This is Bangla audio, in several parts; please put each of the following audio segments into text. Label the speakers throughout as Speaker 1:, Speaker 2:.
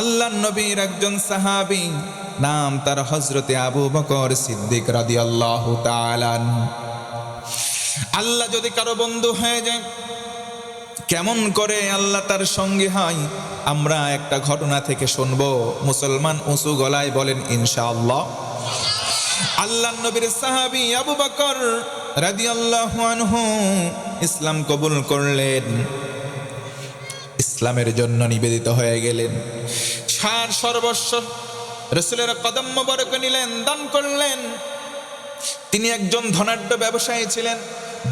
Speaker 1: আল্লাহ নবীর একজন সাহাবী, নাম তার হজরতে আবু বকর সিদ্দিক রাদি আল্লাহ আল্লাহ যদি কারও বন্ধু হয়ে যায়, কেমন করে আল্লাহ তার সঙ্গে হয়, আমরা একটা ঘটনা থেকে শুনব। মুসলমান উঁচু গলায় বলেন, ইনশাআল্লাহ। আল্লাহ নবীর সাহাবী আবু বকর রাদিয়াল্লাহু আনহু ইসলাম কবুল করলেন। ইসলামের জন্য নিবেদিত হয়ে গেলেন। সার সর্বস্ব, রসুলের কদম বরকে নিলেন, দান করলেন। তিনি একজন ধনাঢ্য ব্যবসায়ী ছিলেন,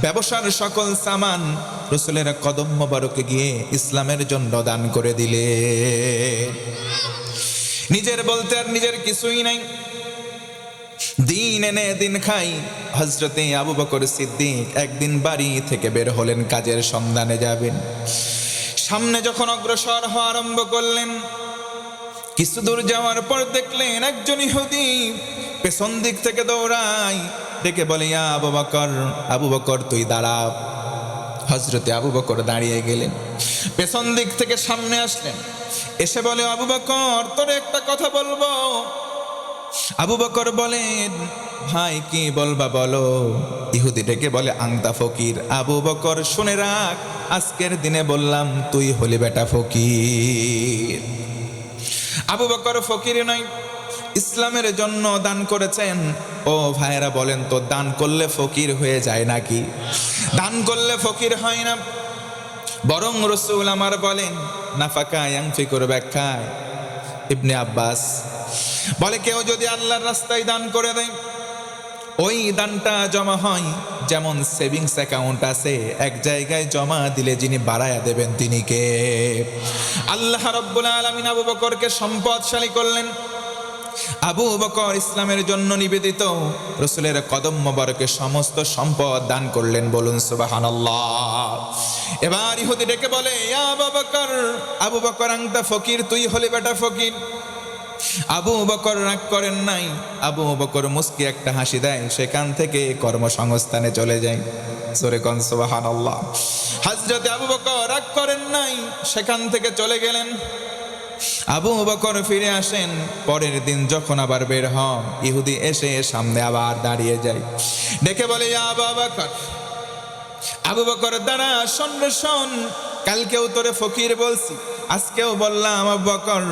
Speaker 1: ব্যবসার সকল সামান রসুলের কদম মোবারকে গিয়ে ইসলামের জন্য দান করে দিলে নিজের বলতে আর নিজের কিছুই নাই। দিন এনে দিন খাই হজরতে আবু বকর সিদ্দিক একদিন বাড়ি থেকে বের হলেন, কাজের সন্ধানে যাবেন। সামনে যখন অগ্রসর হওয়া আরম্ভ করলেন, কিছু দূর যাওয়ার পর দেখলেন একজন ইহুদি পেছন দিক থেকে দৌড়াই ডেকে বলে, ইয়া আবু বকর আবু বকর, তুই দাঁড়া। হজরতে আবু বকর দাঁড়িয়ে গেলেন, পেছন দিক থেকে সামনে আসলেন। এসে বলে, আবু বকর, তোর একটা কথা বলব। আবু বকর বলেন, ভাই, কি বলবা বলো? ইহুদি ডেকে বলে, আংতা ফকির, আবু বকর, শুনে রাখ। আজকের দিনে বললাম, তুই হলি বেটা ফকির। আবু বকর ফকির নয়, ইসলামের জন্য দান করেছেন। ও ভাইয়েরা বলেন তো, দান করলে ফকির হয়ে যায় নাকি? দান করলে ফকির হয় না। বরং রসুল আমার বলেন, নাফাকা ইয়াংফিকুর ব্যাখ্যায়। ইবনে আব্বাস বলে, কেউ যদি আল্লাহর রাস্তায় দান করে দেয়, ওই দানটা জমা হয় যেমন সেভিংস অ্যাকাউন্ট আছে, এক জায়গায় জমা দিলে যিনি বাড়ায়া দেবেন তিনি কে? আল্লাহ রব্বুল আলমিন আবু বকরকে সম্পদশালী করলেন। আবু বকর ইসলামের জন্য নিবেদিত। রসুলের কদম সমস্ত সম্পদ দান করলেন বলুন সুবাহান এবার ইহুদি ডেকে বলে, "ইয়া আবু বকর আবু বকর আংতা ফকির, তুই হলি বেটা ফকির। আবু বকর রাগ করেন নাই। আবু বকর মুস্কি একটা হাসি দেয়, সেখান থেকে কর্মসংস্থানে চলে যায়। সরে কন আল্লাহ হাজরতে আবু বকর রাগ করেন নাই, সেখান থেকে চলে গেলেন। আবু বকর ফিরে আসেন, পরের দিন যখন আবার বের হন, ইহুদি এসে সামনে আবার দাঁড়িয়ে যায়। ডেকে বলে আবু বকর। আবু বকর, দাঁড়া, শোন শোন। কালকেও তোরে ফকির বলছি। আজকেও বললাম বকর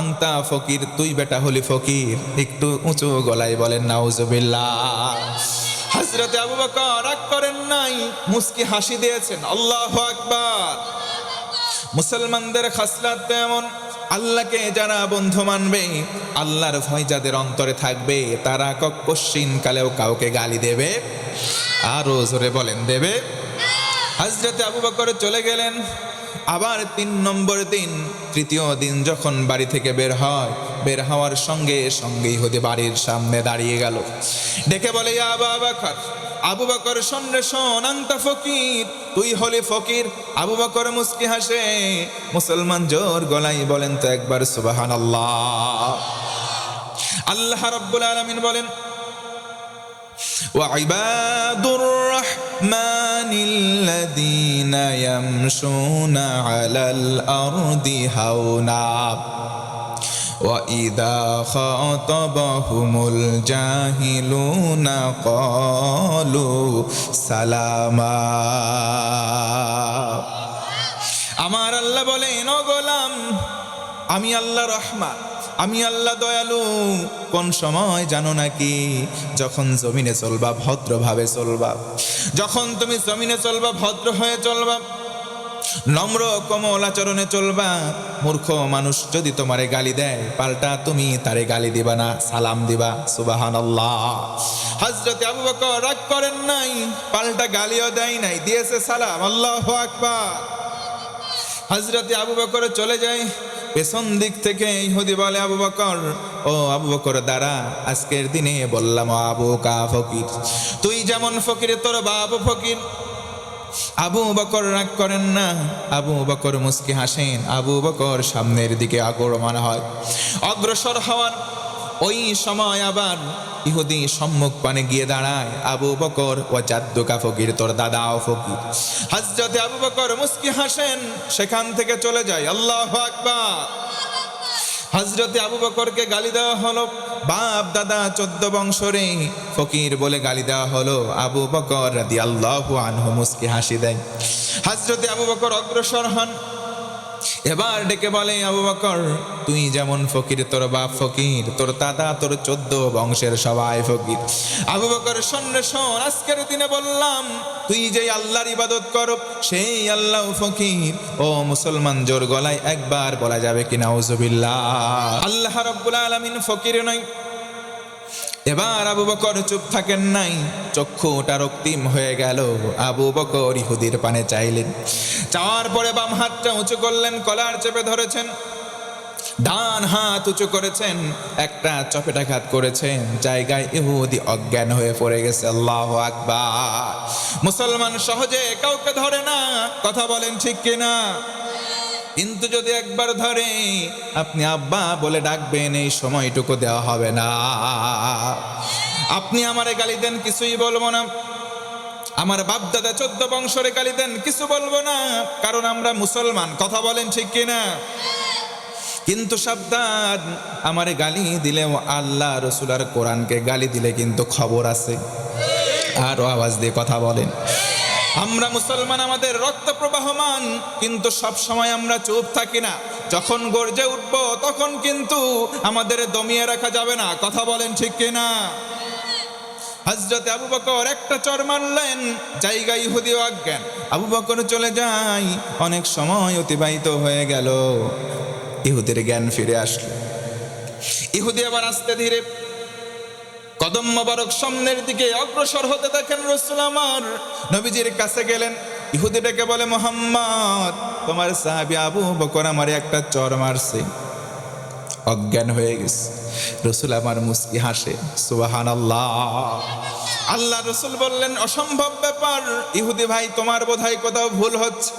Speaker 1: আংতা ফকির, তুই বেটা হলি ফকির। একটু উঁচু গলায় বলেন, নাউজুবিল্লাহ। হজরতে আবু বকর রাগ করেন নাই, মুস্কি হাসি দিয়েছেন, আল্লাহ আকবার। মুসলমানদের খাসলাত এমন, আল্লাহকে যারা বন্ধু মানবে, আল্লাহর ভয় যাদের অন্তরে থাকবে, তারা কশ্চিন কালেও কাউকে গালি দেবে, আরও জোরে বলেন দেবে। হাজরতে আবু বকর চলে গেলেন আবার তিন নম্বর দিন, তৃতীয় দিন যখন বাড়ি থেকে বের হয়, বের হওয়ার সঙ্গে সঙ্গেই হতে বাড়ির সামনে দাঁড়িয়ে গেল। ডেকে বলে, "ইয়া আবু বকর আবু বকর শোন রে শোন ফকির, তুই হলে ফকির, আবু বকর মুস্কি হাসে, মুসলমান জোর গলাই বলেন তো একবার সুবাহান আল্লাহ আল্লাহ রব্বুল আলমিন বলেন وعباد الرحمن الذين يمشون على الأرض هونا وإذا خاطبهم الجاهلون قالوا سلاما আমার আল্লাহ বলেন ও গোলাম আমি আল্লাহ রহমান আমি আল্লাহ দয়ালু, কোন সময় জানো নাকি? যখন জমিনে চলবা, ভদ্রভাবে চলবা। যখন তুমি জমিনে চলবা, ভদ্র হয়ে চলবা। নম্র কমল আচরণে চলবা। মূর্খ মানুষ যদি তোমারে গালি দেয়, পাল্টা তুমি তারে গালি দিবা না, সালাম দিবা সুবাহান আল্লাহ হজরতে আবু বকর রাগ করেন নাই, পাল্টা গালিও দেয় নাই, দিয়েছে সালাম, আল্লাহ আকবার। হজরতে আবু বকর চলে যায় পেছন দিক থেকে ইহুদি বলে আবু বকর, ও আবু বকর দ্বারা আজকের দিনে বললাম, আবু কা ফকির। তুই যেমন ফকির, তোর বাবু ফকির। আবু বকর রাগ করেন না, আবু বকর মুস্কি হাসেন, আবু বকর সামনের দিকে আগমন হয়। অগ্রসর হওয়ার ওই সময় আবার ইহুদি সম্মুখ পানে গিয়ে দাঁড়ায়। আবু বকর, ও জাদ্দুকা ফকির, তোর দাদাও ফকির। হজরতে আবু বকর মুস্কি হাসেন, সেখান থেকে চলে যায়। আল্লাহ আকবার। হজরতে আবু বকরকে গালি দেওয়া হলো। বাপ, দাদা, চোদ্দ বংশরে ফকির বলে গালি দেওয়া হলো। আবু বকর রাদি আল্লাহ আনহু মুসকি হাসি দেয়। হজরতে আবু বকর অগ্রসর হন। এবার ডেকে বলে, আবু বকর, তুই যেমন ফকির, তোর বাপ ফকির, তোর দাদা, তোর চোদ্দ বংশের সবাই ফকির। আবু বকর শোন শোন আজকের দিনে বললাম, তুই যে আল্লাহর ইবাদত কর, সেই আল্লাহ ফকির। ও মুসলমান, জোর গলায় একবার বলা যাবে কিনা ওজবিল্লাহ আল্লাহ রব্বুল আলমিন ফকির নয় এবার আবু বকর চুপ থাকেন নাই। চক্ষুটা রক্তিম হয়ে গেল। আবু বকর ইহুদির পানে চাইলেন। চাওয়ার পরে বাম হাতটা উঁচু করলেন, কলার চেপে ধরেছেন। ডান হাত উঁচু করেছেন, একটা চপেটাঘাত করেছেন। জায়গায় ইহুদি অজ্ঞান হয়ে পড়ে গেছে, আল্লাহ আকবার। মুসলমান সহজে কাউকে ধরে না, কথা বলেন ঠিক কিনা? কিন্তু যদি একবার ধরে আপনি আব্বা বলে ডাকবেন, এই সময়টুকু দেওয়া হবে না। আপনি আমারে গালি দেন, কিছুই বলব না। আমার বাপ দাদা চোদ্দ বংশরে গালি দেন, কিছু বলব না। কারণ আমরা মুসলমান, কথা বলেন ঠিক কিনা? কিন্তু সাবধান, আমারে গালি দিলেও আল্লাহ রসুল আর কোরআনকে গালি দিলে কিন্তু খবর আছে। আরও আওয়াজ দিয়ে কথা বলেন। আমরা মুসলমান, আমাদের রক্ত প্রবাহমান, কিন্তু সব সময় আমরা চুপ থাকি না। যখন গর্জে উঠব, তখন কিন্তু আমাদের দমিয়ে রাখা যাবে না। কথা বলেন ঠিক কিনা হজরত আবু বকর একটা চর মারলেন, জায়গা ইহুদি অজ্ঞান আবু বকর চলে যায়, অনেক সময় অতিবাহিত হয়ে গেল। ইহুদের জ্ঞান ফিরে আসলো। ইহুদি আবার আস্তে ধীরে কদম মোবারক সামনের দিকে অগ্রসর হতে দেখেন রসুল আমার। নবীজির কাছে গেলেন, ইহুদি ডেকে বলে, মোহাম্মদ, তোমার সাহাবি আবু বকর আমার একটা চর মারছে। অজ্ঞান হয়ে গেছে। রসুল আমার মুস্কি হাসে সুবাহান আল্লাহ রসুল বললেন, অসম্ভব ব্যাপার। ইহুদি ভাই, তোমার বোধহয় কোথাও ভুল হচ্ছে।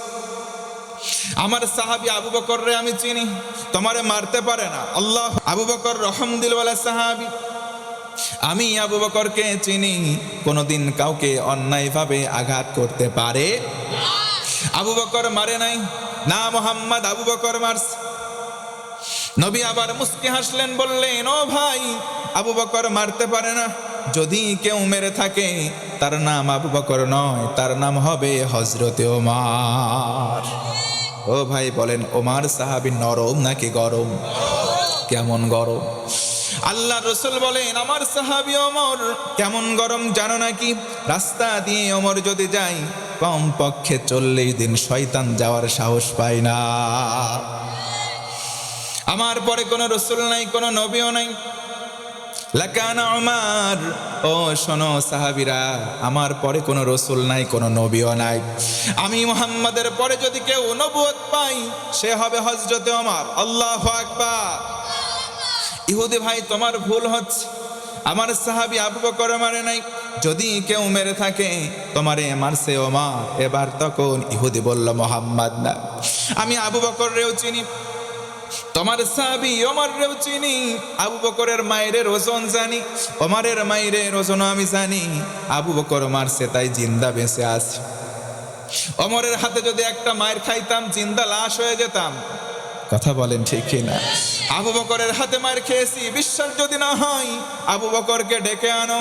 Speaker 1: আমার সাহাবি আবু বকর রে আমি চিনি। তোমারে মারতে পারে না। আল্লাহ আবু বকর রহমদিলওয়ালা সাহাবি আমি আবু বকরকে চিনি। কোনোদিন কাউকে অন্যায়ভাবে আঘাত করতে পারে? আবু বকর মারে নাই। না মোহাম্মদ আবু বকর মারছে। নবী আবার মুস্কি হাসলেন, বললেন, ও ভাই, আবু বকর মারতে পারে না। যদি কেউ মেরে থাকে, তার নাম আবু বকর নয়, তার নাম হবে হজরতে ওমার। ও ভাই, বলেন, ওমার সাহাবি নরম নাকি গরম? কেমন গরম? আল্লাহ রসুল বলেন, আমার সাহাবি অমর, কেমন গরম জানো নাকি? রাস্তা দিয়ে অমর যদি যাই কম পক্ষে চল্লিশ দিন শয়তান যাওয়ার সাহস পায় না। আমার পরে কোনো রসুল নাই, কোনো নবীও নাই। লাকানা আমার ও শোনো সাহাবিরা, আমার পরে কোনো রসুল নাই, কোনো নবীও নাই। আমি মোহাম্মদের পরে যদি কেউ নবুয়ত পাই, সে হবে হজরতে আমার আল্লাহ আকবার। ইহুদি ভাই, তোমার ভুল হচ্ছে। আমার সাহাবি আবু বকর মারে নাই। যদি কেউ মেরে থাকে, তোমারে মারছে ওমার। এবার তখন ইহুদি বলল, মোহাম্মদ না। আমি আবু বকর রেও চিনি। তোমার সাহাবি সাবি ওমরেও চিনি। আবু বকরের মায়ের ওজন জানি। ওমরের মায়ের ওজন আমি জানি। আবু বকর মারছে, তাই জিন্দা বেঁচে আছে। অমরের হাতে যদি একটা মায়ের খাইতাম, জিন্দা লাশ হয়ে যেতাম। কথা বলেন ঠিক না আবু বকরের হাতে মায়ের খেয়েছি, বিশ্বাস যদি না হয়, আবু বকরকে ডেকে আনো।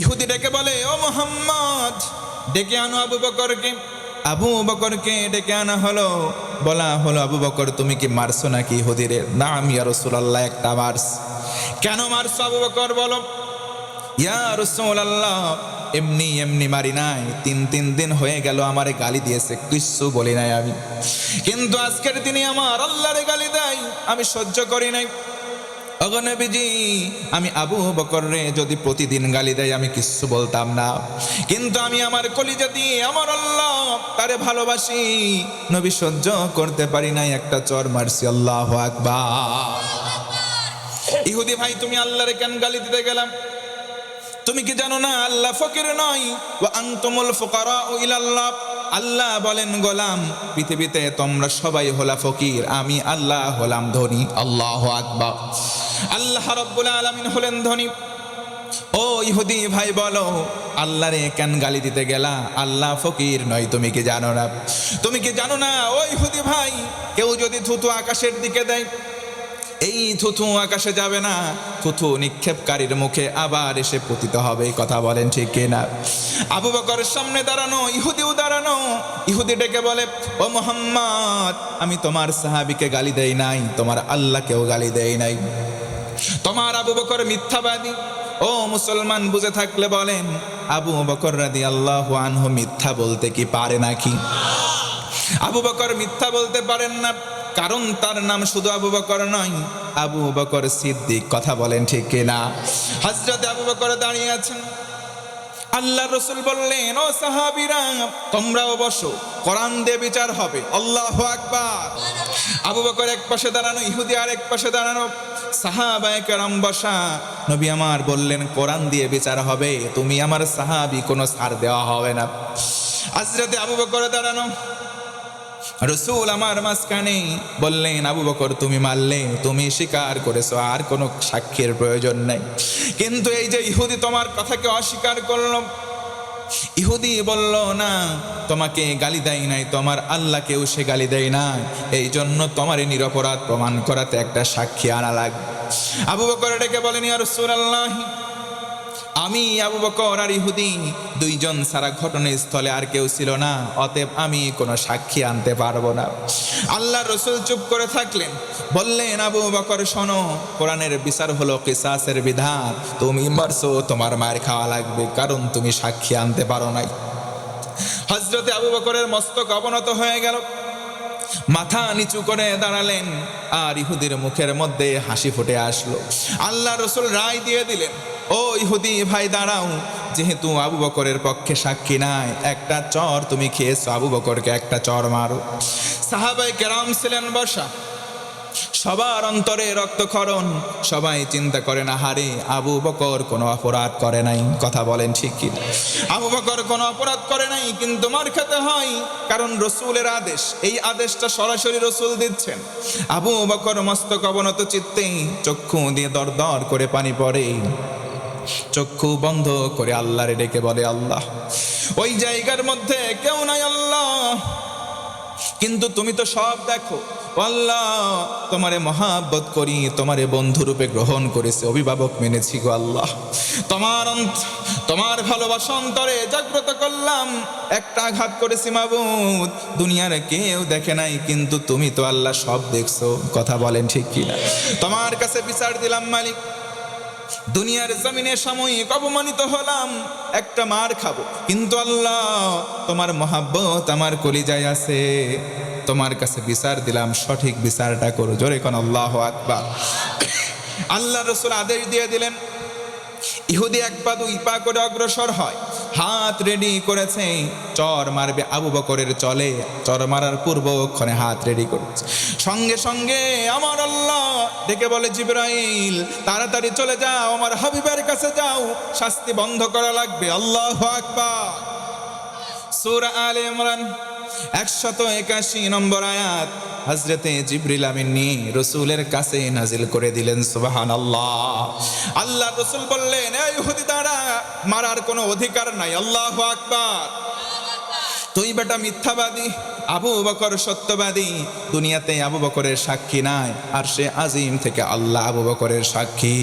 Speaker 1: ইহুদি ডেকে বলে, ও মোহাম্মদ, ডেকে আনো আবু বকরকে। আবু বকরকে ডেকে আনা হলো। বলা হলো, আবু বকর, তুমি কি মারছো নাকি ইহুদিরে? না আমি আর রসুলাল্লাহ, একটা মারস কেন মারছো আবু বকর, বলো? ইয়া রসুলাল্লাহ এমনি এমনি মারি নাই। তিন তিন দিন হয়ে গেল আমারে গালি দিয়েছে, কিচ্ছু বলি নাই আমি। কিন্তু আজকের দিনে আমার আল্লাহরে গালি দেয়, আমি সহ্য করি নাই। অগনবীজি আমি আবু বকর যদি প্রতিদিন গালি দেয়, আমি কিচ্ছু বলতাম না। কিন্তু আমি আমার কলিজা দিয়ে আমার আল্লাহ তারে ভালোবাসি। নবী সহ্য করতে পারি নাই, একটা চর মারছি, আল্লাহ আকবার। ইহুদি ভাই, তুমি আল্লাহরে কেন গালি দিতে গেলাম? তুমি কি জানো না আল্লাহ ফকির নয়? ও আনতুমুল ফুকারা ও ইলাল্লাহ। আল্লাহ বলেন, গোলাম, পৃথিবীতে তোমরা সবাই হলা ফকির, আমি আল্লাহ হলাম ধনী। আল্লাহ আকবার। আল্লাহ রব্বুল আলামিন হলেন ধনী। ও ইহুদি ভাই, বলো, আল্লাহরে কেন গালি দিতে গেলা? আল্লাহ ফকির নয়, তুমি কি জানো না? তুমি কি জানো না, ও ইহুদি ভাই, কেউ যদি থুতু আকাশের দিকে দেয় এই থুথু আকাশে যাবে না। থুথু নিক্ষেপকারীর মুখে আবার এসে পতিত হবে কথা বলেন ঠিক কিনা? আবু বকরের সামনে দাঁড়ানো, ইহুদিও দাঁড়ানো, ইহুদি ডেকে বলে, ও মোহাম্মদ, আমি তোমার সাহাবিকে গালি দেই নাই, তোমার আল্লাহকেও গালি দেই নাই। তোমার আবু বকর মিথ্যাবাদী। ও মুসলমান, বুঝে থাকলে বলেন, আবু বকর রাদি আল্লাহ আনহু মিথ্যা বলতে কি পারে নাকি? আবু বকর মিথ্যা বলতে পারেন না। কারণ তার নাম শুধু আবু বকর নয়। আবু বকর সিদ্দিক, কথা বলেন ঠিক কিনা? হজরতে আবু বকর দাঁড়িয়ে আছেন। আল্লাহ রসুল বললেন, ও সাহাবিরা, তোমরাও বসো, কোরআন দিয়ে বিচার হবে। আল্লাহ আকবার। আবু বকর এক পাশে দাঁড়ানো, ইহুদি আর এক পাশে দাঁড়ানো। সাহাবায়ে বসা। নবী আমার বললেন, কোরআন দিয়ে বিচার হবে, তুমি আমার সাহাবি, কোনো সার দেওয়া হবে না। আজরাতে আবু বকর দাঁড়ানো। রসুল আমার মাঝখানে বললেন, আবু বকর, তুমি মারলে, তুমি স্বীকার করেছ, আর কোনো সাক্ষীর প্রয়োজন নেই। কিন্তু এই যে ইহুদি তোমার কথাকে অস্বীকার করল, ইহুদি বলল, না, তোমাকে গালি দেয় নাই, তোমার আল্লাহকেও সে গালি দেয় না এই জন্য তোমার এই নিরপরাধ প্রমাণ করাতে একটা সাক্ষী আনা লাগবে। আবু বকর ডেকে বলেন আর সুরাল্লাহ আমি, আবু বকর আর ইহুদি, দুইজন সারা ঘটনাস্থলে আর কেউ ছিল না। অতএব আমি কোনো সাক্ষী আনতে পারব না। আল্লাহ রসুল চুপ করে থাকলেন। বললেন, আবু বকর, শোনো, কোরআনের বিচার হলো কিসাসের বিধান। তুমি মারছো, তোমার মায়ের খাওয়া লাগবে, কারণ তুমি সাক্ষী আনতে পারো নাই। হজরতে আবু বকরের মস্তক অবনত হয়ে গেল। মাথা নিচু করে দাঁড়ালেন আর ইহুদির মুখের মধ্যে হাসি ফুটে আসলো। আল্লাহ রসুল রায় দিয়ে দিলেন ও ইহুদি ভাই, দাঁড়াও। যেহেতু আবু বকরের পক্ষে সাক্ষী নাই, একটা চর তুমি খেয়েছো, আবু বকরকে একটা চর মারো। সাহাবাই কেরাম ছিলেন বসা সবার অন্তরে রক্তক্ষরণ। সবাই চিন্তা করে না হারে আবু বকর কোনো অপরাধ করে নাই। কথা বলেন ঠিক আবু বকর কোনো অপরাধ করে নাই, কিন্তু মার খেতে হয়, কারণ রসুলের আদেশ। এই আদেশটা সরাসরি রসুল দিচ্ছেন। আবু বকর মস্তক অবনত চিত্তে চক্ষু দিয়ে দর দর করে পানি পড়ে। চক্ষু বন্ধ করে আল্লাহরে ডেকে বলে, আল্লাহ, ওই জায়গার মধ্যে কেউ নাই, আল্লাহ। কিন্তু তুমি তো সব দেখো। আল্লাহ, তোমারে মহাব্বত করি, তোমারে বন্ধুরূপে গ্রহণ করেছে, অভিভাবক মেনেছি গো আল্লাহ। তোমার তোমার ভালোবাসা অন্তরে জাগ্রত করলাম। একটা আঘাত করেছি মাবুদ, দুনিয়ার কেউ দেখে নাই, কিন্তু তুমি তো আল্লাহ সব দেখছ। কথা বলেন ঠিক কিনা? তোমার কাছে বিচার দিলাম মালিক। দুনিয়ার জমিনে সাময়িক অপমানিত হলাম, একটা মার খাব। কিন্তু আল্লাহ, তোমার মহাব্বত আমার কলিজায় আছে। তোমার কাছে বিচার দিলাম, সঠিক বিচারটা করো। জোরে কোন আল্লাহ আকবার। আল্লাহ রসুল আদেশ দিয়ে দিলেন, ইহুদি এক পা দুই পা করে অগ্রসর হয়। হাত রেডি করেছে, চর মারবে আবু বকরের চলে। চর মারার পূর্বক্ষণে হাত রেডি করেছে। সঙ্গে সঙ্গে আমার আল্লাহ ডেকে বলে, জিব্রাইল, তাড়াতাড়ি চলে যাও, আমার হাবিবের কাছে যাও, শাস্তি বন্ধ করা লাগবে। আল্লাহ আকবার। সূরা আলে ইমরান, একশত একাশি নম্বর আয়াত। হজরতে জিব্রিল আমিন রসুলের কাছে নাজিল করে দিলেন সুবাহান আল্লাহ আল্লাহ রসুল বললেন এই ইহুদি দাঁড়া মারার কোনো অধিকার নাই। আল্লাহ আকবার। তুই বেটা মিথ্যাবাদী আবু বকর সত্যবাদী। দুনিয়াতে আবু বকরের সাক্ষী নাই, আর সে আজিম থেকে আল্লাহ আবু বকরের সাক্ষী।